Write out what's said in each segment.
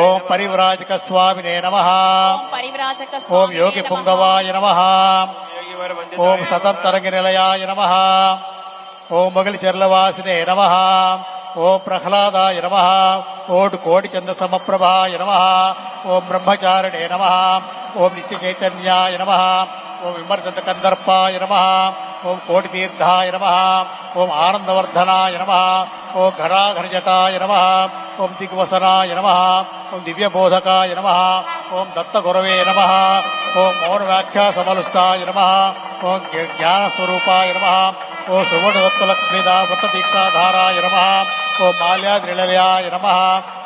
ఓం పరివ్రాజక స్వామినే నమ. ఓం యోగి. పుంగవాయ నమ. ఓం సతంతరంగ నిలయాయ నమ. ఓం మొగలి చెర్లవాసినే నమ. ఓం ప్రహ్లాదాయ నమ. ఓం కోటి చంద సమప్రభాయ నమ. ఓం బ్రహ్మచారిణే నమ. ఓం నిత్య చైతన్యాయ నమ. ఓం విమర్దంత కందర్పాయ నమ. ఓం కోటితీర్థాయ నమ ఓం ఆనందవర్ధనాయ నమ ఓం ఘరాఘరజటాయ నమ ఓం దిగ్వసనాయ నమ ఓం దివ్యబోధకాయ నమ ఓం దత్తగురవే నమ ఓం మౌన నమ ఓం జ్ఞానస్వరూపాయ నమ ఓం సువర్ణదత్తలక్ష్మీదా వృత్తదీక్షాధారాయ నమ ఓం మాల్యాద్రిలయాయ నమ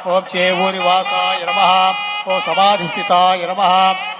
ఓం చేవూరి వాసాయ నమ ఓం సమాధిస్థితాయ నమ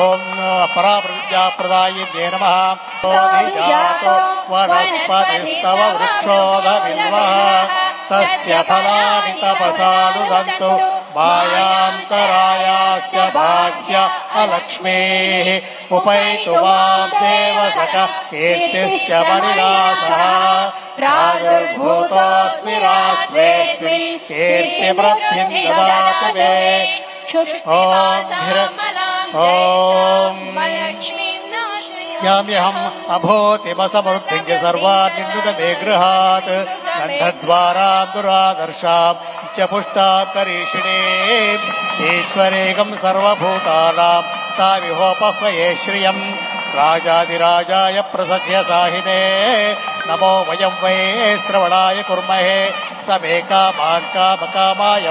ॐ परावृजाप्रदायि नमः। जातु वनस्पतिस्तव वृक्षोधमिन्वः तस्य फलानि तपसानुदन्तु मायान्तरायास्य भाग्य अलक्ष्मेः। उपैतु मां देवसख कीर्तिश्च मणिनासः प्रादुर्भूतोऽस्मि भागुर्भूतोऽस्मिन् कीर्तिवृद्धिम् ददातु मे। ओम् యామ్యహం అభోతిమసమృద్ధిం చ సర్వాన్నిన్నుత మే గృహాత్ గంధద్వారా దురాదర్శాం చ పుష్టాకరీషిణే ఈశ్వరేకం సర్వభూతానాం తావిహోపహ్వయే శ్రియం రాజాదిరాజాయ ప్రసఖ్య సాహినే నమో వయం వై శ్రవణాయ కుర్మహే సమే కామాన్ కామకామాయ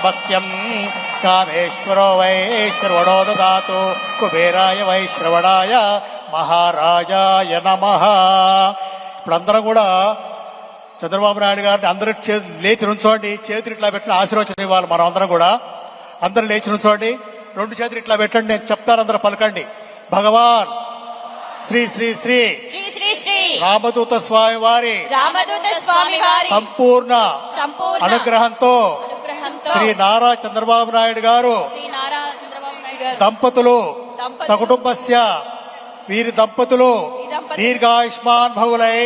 కామేశ్వరో వై శ్రవణో దదాతు కుబేరాయ వై శ్రవణాయ మహారాజాయ నమ ఇప్పుడు అందరం కూడా చంద్రబాబు నాయుడు గారిని అందరూ చే- లేచి నుంచోండి. చేతులు ఇట్లా పెట్టిన ఆశీర్వచనం ఇవ్వాలి మనం అందరం కూడా. అందరూ లేచి నుంచోండి. రెండు చేతులు ఇట్లా పెట్టండి. నేను చెప్తాను అందరూ పలకండి. భగవాన్! శ్రీ శ్రీ శ్రీ! శ్రీ శ్రీ శ్రీ! రామదూత స్వామి వారి రామదూత స్వామి వారి సంపూర్ణ అనుగ్రహంతో శ్రీ నారా చంద్రబాబు నాయుడు గారు దంపతులు సకుటుంబస్య వీరి దంపతులు దంపతులు. దీర్ఘాయుష్మాన్ భవులై.